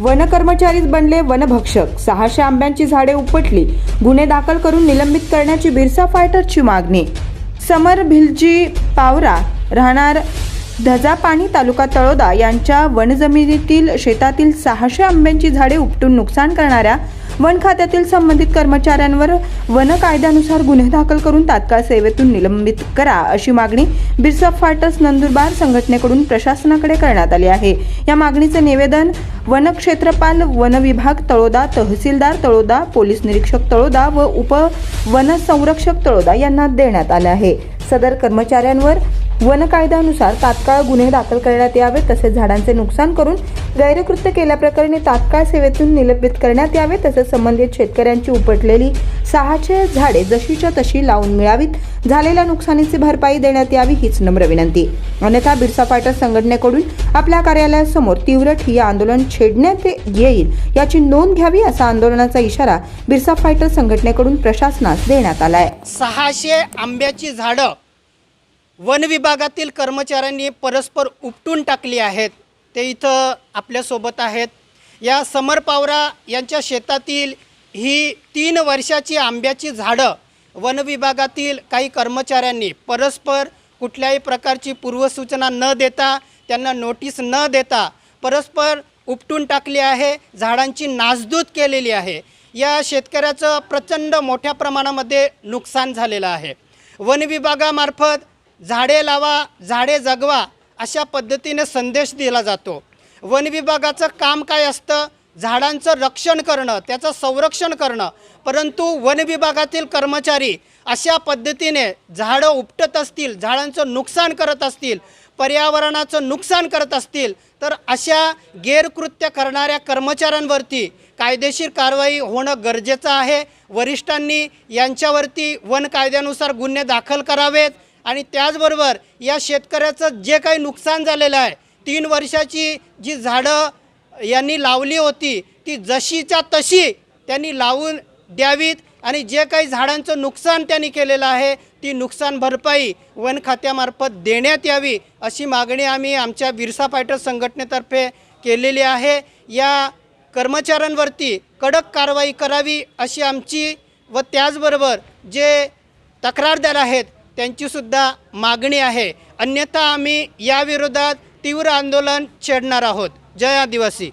वनकर्मचारीच बनले वनभक्षक सहाशे आंब्यांची झाडे उपटली. गुन्हे दाखल करून निलंबित करण्याची बिरसा फायटरची मागणी. समर भिलजी पावरा राहणार धजापाणी तालुका तळोदा यांच्या वनजमिनीतील शेतातील सहाशे आंब्यांची झाडे उपटून नुकसान करणाऱ्या वन खात्यातील संबंधित कर्मचाऱ्यांवर वन कायद्यानुसार गुन्हे दाखल करून तात्काळ सेवेतून निलंबित करा अशी मागणी बिरसा फाटस नंदुरबार संघटनेकडून प्रशासनाकडे करण्यात आली आहे. या मागणीचे निवेदन वन क्षेत्रपाल वन विभाग तळोदा तहसीलदार तळोदा पोलीस निरीक्षक तळोदा व उप वन संरक्षक तळोदा यांना देण्यात आले आहे. सदर कर्मचाऱ्यांवर वन कायद्यानुसार तात्काळ गुन्हे दाखल करण्यात यावे तसेच झाडांचे नुकसान करून गैरकृत्य केल्याप्रकरणी तात्काळ सेवेतून निलंबित करण्यात यावे तसेच संबंधित शेतकऱ्यांची उपटलेली सहाशे झाडे जशीच्या तशी लावून मिळावीत. झालेल्या नुकसानीची भरपाई देण्यात यावी हीच नम्र विनंती. अन्यथा बिरसा फायटर संघटनेकडून आपल्या कार्यालयासमोर तीव्र ठिय्या आंदोलन छेडण्यात येईल याची नोंद घ्यावी असा आंदोलनाचा इशारा बिरसा फायटर संघटनेकडून प्रशासनास देण्यात आला आहे सहाशे आंब्याची झाडं वन विभागातील कर्मचाऱ्यांनी परस्पर उपटून टाकली आहेत. ते इथं आपल्यासोबत आहेत. या समर पावरा यांच्या शेतातील ही तीन वर्षाची आंब्याची झाडं वन विभागातील काही कर्मचाऱ्यांनी परस्पर कुठल्याही प्रकारची पूर्वसूचना न देता त्यांना नोटीस न देता परस्पर उपटून टाकली आहे झाडांची नासधूत केलेली आहे. या शेतकऱ्याचं प्रचंड मोठ्या प्रमाणामध्ये नुकसान झालेलं आहे. वन विभागामार्फत झाडे लावा झाडे जगवा अशा पद्धतीने संदेश दिला जातो. वन विभागाचं काम काय असतं? झाडांचं रक्षण करणं त्याचं संरक्षण करणं. परंतु वन विभागातील कर्मचारी अशा पद्धतीने झाडं उपटत असतील झाडांचं नुकसान करत असतील पर्यावरणाचं नुकसान करत असतील तर अशा गैरकृत्य करणाऱ्या कर्मचाऱ्यांवरती कायदेशीर कारवाई होणं गरजेचं आहे. वरिष्ठांनी यांच्यावरती वन कायद्यानुसार गुन्हे दाखल करावेत. आणि त्याचबरोबर या शेतकऱ्याचं जे काही नुकसान झालेलं आहे तीन वर्षाची जी झाडं यांनी लावली होती ती जशीच्या तशी त्यांनी लावून द्यावीत आणि जे काही झाडांचं नुकसान त्यांनी केलेलं आहे ती नुकसान भरपाई वन खात्यामार्फत देण्यात यावी अशी मागणी आम्ही आमच्या बिरसा फायटर संघटनेतर्फे केलेली आहे. या कर्मचाऱ्यांवरती कडक कारवाई करावी अशी आमची व त्याचबरोबर जे तक्रारदार आहेत त्यांचीसुद्धा मागणी आहे. अन्यथा आम्ही याविरोधात तीव्र आंदोलन छेडणार आहोत. जय आदिवासी.